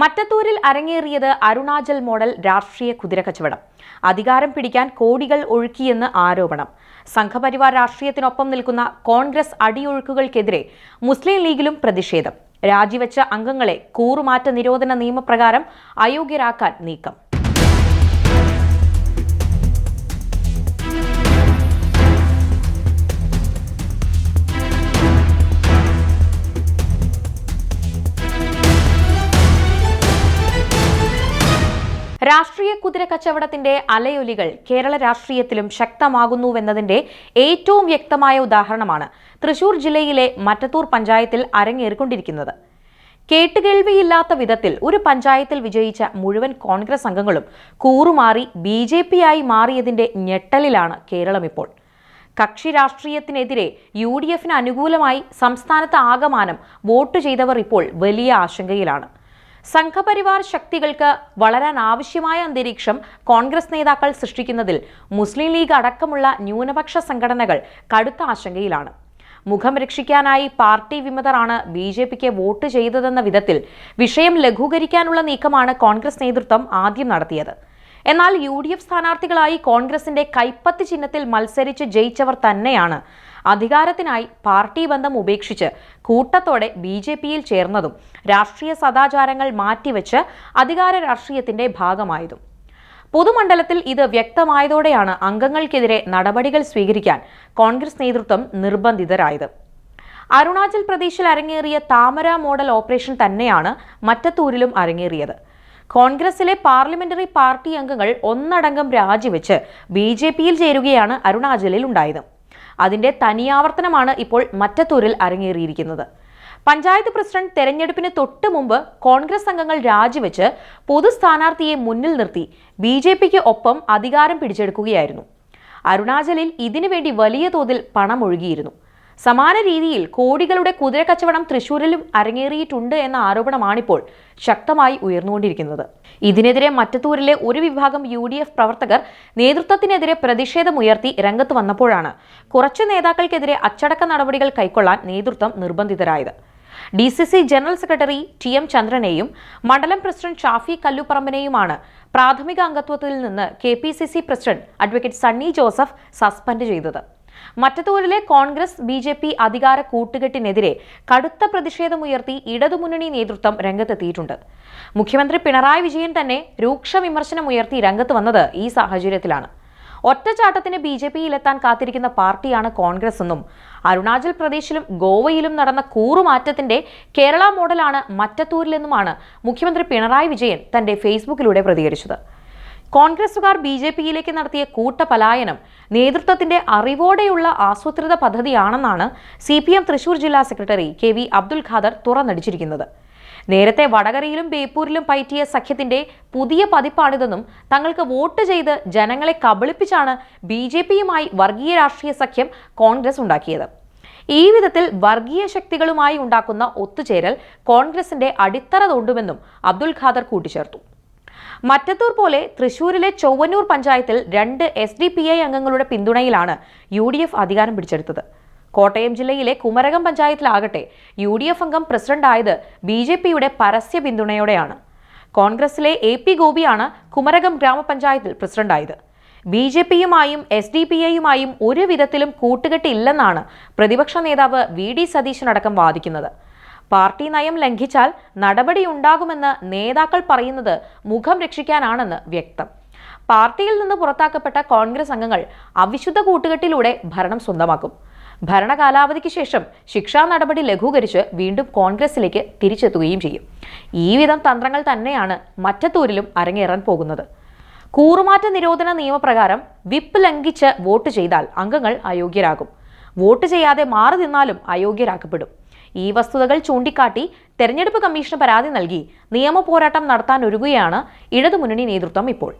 മറ്റത്തൂരിൽ അരങ്ങേറിയത് അരുണാചൽ മോഡൽ രാഷ്ട്രീയ കുതിരക്കച്ചവടം. അധികാരം പിടിക്കാൻ കോടികൾ ഒഴുക്കിയെന്ന് ആരോപണം. സംഘപരിവാർ രാഷ്ട്രീയത്തിനൊപ്പം നിൽക്കുന്ന കോൺഗ്രസ് അടിയൊഴുക്കുകൾക്കെതിരെ മുസ്ലിം ലീഗിലും പ്രതിഷേധം. രാജിവെച്ച അംഗങ്ങളെ കൂറുമാറ്റ നിരോധന നിയമപ്രകാരം അയോഗ്യരാക്കാൻ നീക്കം. രാഷ്ട്രീയ കുതിര കച്ചവടത്തിന്റെ അലയൊലികൾ കേരള രാഷ്ട്രീയത്തിലും ശക്തമാകുന്നുവെന്നതിന്റെ ഏറ്റവും വ്യക്തമായ ഉദാഹരണമാണ് തൃശൂർ ജില്ലയിലെ മറ്റത്തൂർ പഞ്ചായത്തിൽ അരങ്ങേറിക്കൊണ്ടിരിക്കുന്നത്. കേട്ടുകേൾവിയില്ലാത്ത വിധത്തിൽ ഒരു പഞ്ചായത്തിൽ വിജയിച്ച മുഴുവൻ കോൺഗ്രസ് അംഗങ്ങളും കൂറുമാറി ബി ജെ പി ആയി മാറിയതിന്റെ ഞെട്ടലിലാണ് കേരളം ഇപ്പോൾ. കക്ഷി രാഷ്ട്രീയത്തിനെതിരെ യു ഡി എഫിന് അനുകൂലമായി സംസ്ഥാനത്ത് ആകമാനം വോട്ട് ചെയ്തവർ ഇപ്പോൾ വലിയ ആശങ്കയിലാണ്. സംഘപരിവാർ ശക്തികൾക്ക് വളരാൻ ആവശ്യമായ അന്തരീക്ഷം കോൺഗ്രസ് നേതാക്കൾ സൃഷ്ടിക്കുന്നതിൽ മുസ്ലിം ലീഗ് അടക്കമുള്ള ന്യൂനപക്ഷ സംഘടനകൾ കടുത്ത ആശങ്കയിലാണ്. മുഖം രക്ഷിക്കാനായി പാർട്ടി വിമതരാണ് ബി ജെ പിക്ക് വോട്ട് ചെയ്തതെന്ന വിധത്തിൽ വിഷയം ലഘൂകരിക്കാനുള്ള നീക്കമാണ് കോൺഗ്രസ് നേതൃത്വം ആദ്യം നടത്തിയത്. എന്നാൽ യു ഡി എഫ് സ്ഥാനാർത്ഥികളായി കോൺഗ്രസിന്റെ കൈപ്പത്തി ചിഹ്നത്തിൽ മത്സരിച്ച് ജയിച്ചവർ തന്നെയാണ്. അധികാരത്തിനായി പാർട്ടി ബന്ധം ഉപേക്ഷിച്ച് കൂട്ടത്തോടെ ബി ജെ പിയിൽ ചേർന്നതും രാഷ്ട്രീയ സദാചാരങ്ങൾ മാറ്റിവെച്ച് അധികാര രാഷ്ട്രീയത്തിന്റെ ഭാഗമായതും. പൊതുമണ്ഡലത്തിൽ ഇത് വ്യക്തമായതോടെയാണ് അംഗങ്ങൾക്കെതിരെ നടപടികൾ സ്വീകരിക്കാൻ കോൺഗ്രസ് നേതൃത്വം നിർബന്ധിതരായത്. അരുണാചൽ പ്രദേശിൽ അരങ്ങേറിയ താമര മോഡൽ ഓപ്പറേഷൻ തന്നെയാണ് മറ്റത്തൂരിലും അരങ്ങേറിയത്. കോൺഗ്രസിലെ പാർലമെന്ററി പാർട്ടി അംഗങ്ങൾ ഒന്നടങ്കം രാജിവെച്ച് ബി ജെ പിയിൽ ചേരുകയാണ് അരുണാചലിൽ ഉണ്ടായത്. അതിന്റെ തനിയാവർത്തനമാണ് ഇപ്പോൾ മറ്റത്തൂരിൽ അരങ്ങേറിയിരിക്കുന്നത്. പഞ്ചായത്ത് പ്രസിഡന്റ് തെരഞ്ഞെടുപ്പിന് തൊട്ട് മുമ്പ് കോൺഗ്രസ് അംഗങ്ങൾ രാജിവെച്ച് പൊതു സ്ഥാനാർത്ഥിയെ മുന്നിൽ നിർത്തി ബി ജെ പിക്ക് ഒപ്പം അധികാരം പിടിച്ചെടുക്കുകയായിരുന്നു. അരുണാചലിൽ ഇതിനുവേണ്ടി വലിയ തോതിൽ പണം ഒഴുകിയിരുന്നു സമാന രീതിയിൽ കോടികളുടെ കുതിര കച്ചവടം തൃശൂരിലും അരങ്ങേറിയിട്ടുണ്ട് എന്ന ആരോപണമാണിപ്പോൾ ശക്തമായി ഉയർന്നുകൊണ്ടിരിക്കുന്നത്. ഇതിനെതിരെ മറ്റത്തൂരിലെ ഒരു വിഭാഗം യു ഡി എഫ് പ്രവർത്തകർ നേതൃത്വത്തിനെതിരെ പ്രതിഷേധമുയർത്തി രംഗത്ത് വന്നപ്പോഴാണ് കുറച്ച് നേതാക്കൾക്കെതിരെ അച്ചടക്ക നടപടികൾ കൈക്കൊള്ളാൻ നേതൃത്വം നിർബന്ധിതരായത്. D C C general secretary T M ചന്ദ്രനെയും മണ്ഡലം പ്രസിഡന്റ് ഷാഫി കല്ലുപറമ്പിനെയുമാണ് പ്രാഥമിക അംഗത്വത്തിൽ നിന്ന് K P C C president advocate Sunny Joseph suspend ചെയ്തത്. മറ്റത്തൂരിലെ കോൺഗ്രസ് ബി ജെ പി അധികാര കൂട്ടുകെട്ടിനെതിരെ കടുത്ത പ്രതിഷേധമുയർത്തി ഇടതുമുന്നണി നേതൃത്വം രംഗത്തെത്തിയിട്ടുണ്ട്. മുഖ്യമന്ത്രി പിണറായി വിജയൻ തന്നെ രൂക്ഷ വിമർശനമുയർത്തി രംഗത്ത് വന്നത് ഈ സാഹചര്യത്തിലാണ്. ഒറ്റച്ചാട്ടത്തിന് ബി ജെ പിയിലെത്താൻ കാത്തിരിക്കുന്ന പാർട്ടിയാണ് കോൺഗ്രസ് എന്നും അരുണാചൽ പ്രദേശിലും ഗോവയിലും നടന്ന കൂറുമാറ്റത്തിന്റെ കേരള മോഡലാണ് മറ്റത്തൂരിലെന്നുമാണ് മുഖ്യമന്ത്രി പിണറായി വിജയൻ തന്റെ ഫേസ്ബുക്കിലൂടെ പ്രതികരിച്ചത്. കോൺഗ്രസുകാർ ബി ജെ പിയിലേക്ക് നടത്തിയ കൂട്ടപലായനം നേതൃത്വത്തിന്റെ അറിവോടെയുള്ള ആസൂത്രിത പദ്ധതിയാണെന്നാണ് സി പി എം തൃശൂർ ജില്ലാ secretary K V Abdul Khader തുറന്നടിച്ചിരിക്കുന്നത്. നേരത്തെ വടകരയിലും ബേപ്പൂരിലും പയറ്റിയ സഖ്യത്തിന്റെ പുതിയ പതിപ്പാണിതെന്നും തങ്ങൾക്ക് വോട്ട് ചെയ്ത് ജനങ്ങളെ കബളിപ്പിച്ചാണ് ബി ജെ പിയുമായി വർഗീയ രാഷ്ട്രീയ സഖ്യം കോൺഗ്രസ് ഉണ്ടാക്കിയത്. ഈ വിധത്തിൽ വർഗീയ ശക്തികളുമായി ഉണ്ടാക്കുന്ന ഒത്തുചേരൽ കോൺഗ്രസിന്റെ അടിത്തറ തോണ്ടുമെന്നും അബ്ദുൽ ഖാദർ കൂട്ടിച്ചേർത്തു. മറ്റത്തൂർ പോലെ തൃശൂരിലെ ചൊവ്വന്നൂർ പഞ്ചായത്തിൽ രണ്ട് എസ് ഡി പി ഐ അംഗങ്ങളുടെ പിന്തുണയിലാണ് യു ഡി എഫ് അധികാരം പിടിച്ചെടുത്തത്. കോട്ടയം ജില്ലയിലെ കുമരകം പഞ്ചായത്തിലാകട്ടെ യു ഡി എഫ് അംഗം പ്രസിഡന്റായത് ബി ജെ പിയുടെ പരസ്യ പിന്തുണയോടെയാണ്. കോൺഗ്രസിലെ എ പി ഗോപിയാണ് കുമരകം ഗ്രാമപഞ്ചായത്തിൽ പ്രസിഡന്റായത്. ബി ജെ പിയുമായും എസ് ഡി പി ഐയുമായും ഒരു വിധത്തിലും കൂട്ടുകെട്ടില്ലെന്നാണ് പ്രതിപക്ഷ നേതാവ് വി ഡി സതീശനടക്കം വാദിക്കുന്നത്. പാർട്ടി നയം ലംഘിച്ചാൽ നടപടിയുണ്ടാകുമെന്ന് നേതാക്കൾ പറയുന്നത് മുഖം രക്ഷിക്കാനാണെന്ന് വ്യക്തം. പാർട്ടിയിൽ നിന്ന് പുറത്താക്കപ്പെട്ട കോൺഗ്രസ് അംഗങ്ങൾ അവിശുദ്ധ കൂട്ടുകെട്ടിലൂടെ ഭരണം സ്വന്തമാക്കും. ഭരണകാലാവധിക്ക് ശേഷം ശിക്ഷാ നടപടി ലഘൂകരിച്ച് വീണ്ടും കോൺഗ്രസിലേക്ക് തിരിച്ചെത്തുകയും ചെയ്യും. ഈ വിധം തന്ത്രങ്ങൾ തന്നെയാണ് മറ്റത്തൂരിലും അരങ്ങേറാൻ പോകുന്നത്. കൂറുമാറ്റ നിരോധന നിയമപ്രകാരം വിപ്പ് ലംഘിച്ച് വോട്ട് ചെയ്താൽ അംഗങ്ങൾ അയോഗ്യരാകും. വോട്ട് ചെയ്യാതെ മാറി നിന്നാലും അയോഗ്യരാക്കപ്പെടും. ഈ വസ്തുതകൾ ചൂണ്ടിക്കാട്ടി തെരഞ്ഞെടുപ്പ് കമ്മീഷന് പരാതി നൽകി. നിയമ പോരാട്ടം നടത്താനൊരുങ്ങുകയാണ് ഇടതുമുന്നണി നേതൃത്വം ഇപ്പോൾ.